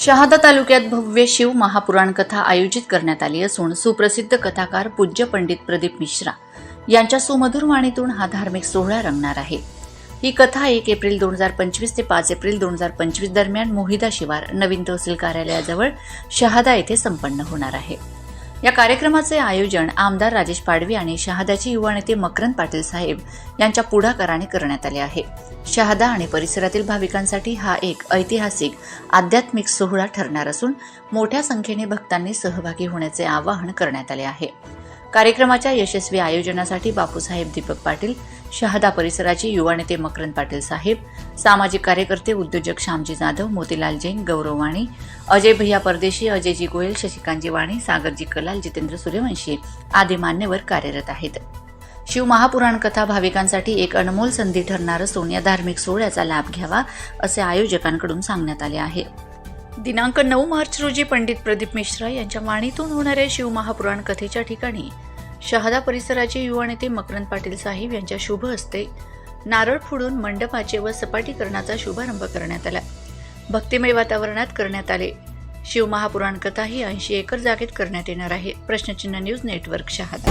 शहादा तालुक्यात भव्य शिव महापुराण कथा आयोजित करण्यात आली असून सुप्रसिद्ध कथाकार पूज्य पंडित प्रदीप मिश्रा यांच्या सुमधुर वाणीतून हा धार्मिक सोहळा रंगणार आहे. ही कथा एक एप्रिल दोन हजार पंचवीस ते पाच एप्रिल दोन हजार पंचवीस दरम्यान मोहिदा शिवार नवीन तहसील कार्यालयाजवळ शहादा येथे संपन्न होणार आहे. या कार्यक्रमाचे आयोजन आमदार राजेश पाडवी आणि शहादाचे युवा नेते मकरंद पाटील साहेब यांच्या पुढाकाराने करण्यात आले आहे. शहादा आणि परिसरातील भाविकांसाठी हा एक ऐतिहासिक आध्यात्मिक सोहळा ठरणार असून मोठ्या संख्येने भक्तांनी सहभागी होण्याचे आवाहन करण्यात आले आहे. कार्यक्रमाच्या यशस्वी आयोजनासाठी बापूसाहेब दीपक पाटील शहादा परिसराचे युवा नेते मकरंद पाटील साहेब सामाजिक कार्यकर्ते उद्योजक श्यामजी जाधव मोतीलाल जैन गौरव वाणी अजय भैया परदेशी अजयजी गोयल शशिकांतजी वाणी सागरजी कलाल जितेंद्र सूर्यवंशी आदी मान्यवर कार्यरत आहेत. शिव महापुराण कथा भाविकांसाठी एक अनमोल संधी ठरणार असून या धार्मिक सोहळ्याचा लाभ घ्यावा असे आयोजकांकडून सांगण्यात आले आहे. दिनांक नऊ मार्च रोजी पंडित प्रदीप मिश्रा यांच्या वाणीतून होणाऱ्या शिवमहापुराण कथेच्या ठिकाणी शहादा परिसराचे युवा नेते मकरंद पाटील साहेब यांच्या शुभ हस्ते नारळ फोडून मंडपाचे व सपाटीकरणाचा शुभारंभ करण्यात आला. भक्तिमय वातावरणात करण्यात आले. शिवमहापुराण कथा ही ऐंशी एकर जागेत करण्यात येणार आहे. प्रश्नचिन्ह न्यूज नेटवर्क शहादा.